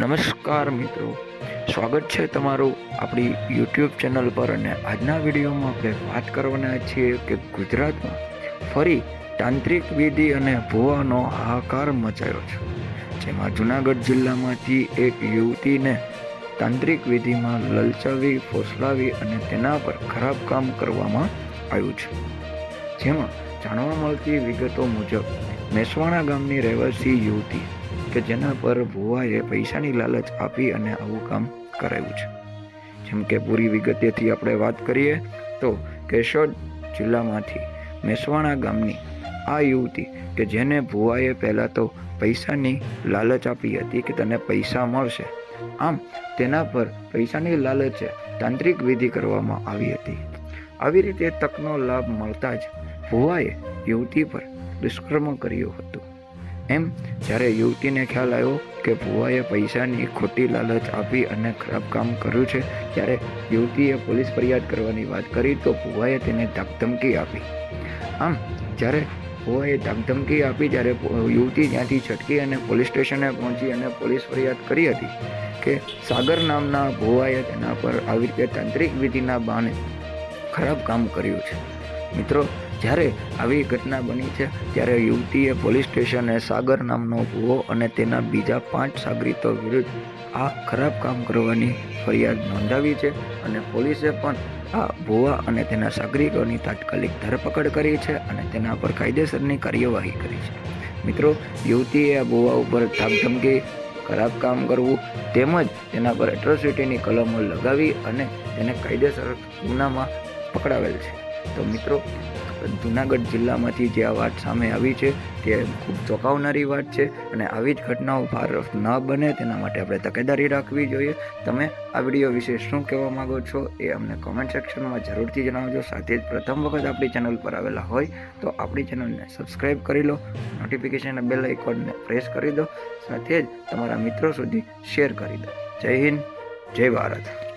નમસ્કાર મિત્રો. સ્વાગત છે તમારું આપણી યુટ્યુબ ચેનલ પર અને આજના વિડીયોમાં આપણે વાત કરવાના છીએ કે ગુજરાતમાં ફરી તાંત્રિક વિધિ અને ભુવાનો હાહાકાર મચાયો છે. જેમાં જુનાગઢ જિલ્લામાંથી એક યુવતીને તાંત્રિક વિધિમાં લલચાવી, ફોસલાવી અને તેના પર ખરાબ કામ કરવામાં આવ્યું છે. જેમાં જાણવા મળતી વિગતો મુજબ મેસવાણા ગામની રહેવાસી યુવતી કે જેના પર ભુવાએ પૈસાની લાલચ આપી અને આવું કામ કરાયું છે. જેમ કે પૂરી વિગતેથી આપણે વાત કરીએ તો કેશોદ જિલ્લામાંથી મેસવાણા ગામની આ યુવતી કે જેને ભુવાએ પહેલાં તો પૈસાની લાલચ આપી હતી કે તને પૈસા મળશે, આમ તેના પર પૈસાની લાલચે તાંત્રિક વિધિ કરવામાં આવી હતી. આવી રીતે તકનો લાભ મળતા જ ભુવાએ યુવતી પર દુષ્કર્મ કર્યું હતું. એમ જ્યારે યુવતીને ખ્યાલ આવ્યો કે ભુવાએ પૈસાની ખોટી લાલચ આપી અને ખરાબ કામ કર્યું છે, ત્યારે યુવતીએ પોલીસ ફરિયાદ કરવાની વાત કરી તો ભુવાએ તેને ધમધમકી આપી. આમ, જ્યારે ભુવાએ ધમધમકી આપી જ્યારે યુવતી ત્યાંથી છટકી અને પોલીસ સ્ટેશને પહોંચી અને પોલીસ ફરિયાદ કરી હતી કે સાગર નામના ભુવાએ તેના પર આવી રીતે તાંત્રિક વિધિના બહાને ખરાબ કામ કર્યું છે. મિત્રો, જ્યારે આવી ઘટના બની છે, ત્યારે યુવતીએ પોલીસ સ્ટેશને સાગર નામનો ભૂવો અને તેના બીજા પાંચ સાગરીતો વિરુદ્ધ આ ખરાબ કામ કરવાની ફરિયાદ નોંધાવી છે અને પોલીસે પણ આ ભુવા અને તેના સાગરીતોની તાત્કાલિક ધરપકડ કરી છે અને તેના પર કાયદેસરની કાર્યવાહી કરી છે. મિત્રો, યુવતીએ આ ભુવા ઉપર ધાકધમકી, ખરાબ કામ કરવું તેમજ તેના પર એટ્રોસિટીની કલમો લગાવી અને તેને કાયદેસર ગુનામાં પકડાવેલ છે. તો મિત્રો, જુનાગઢ જિલ્લામાંથી જે આ વાત સામે આવી છે, તે ખૂબ ચોંકાવનારી વાત છે અને આવી જ ઘટનાઓ ભાર ન બને તેના માટે આપણે તકેદારી રાખવી જોઈએ. તમે આ વીડિયો વિશે શું કહેવા માગો છો એ અમને કોમેન્ટ સેક્શનમાં જરૂરથી જણાવજો. સાથે જ પ્રથમ વખત આપણી ચેનલ પર આવેલા હોય, તો આપણી ચેનલને સબસ્ક્રાઈબ કરી લો નોટિફિકેશન બેલ આઇકોનને પ્રેસ કરી દો, સાથે જ તમારા મિત્રો સુધી શેર કરી દો. જય હિન્દ, જય ભારત.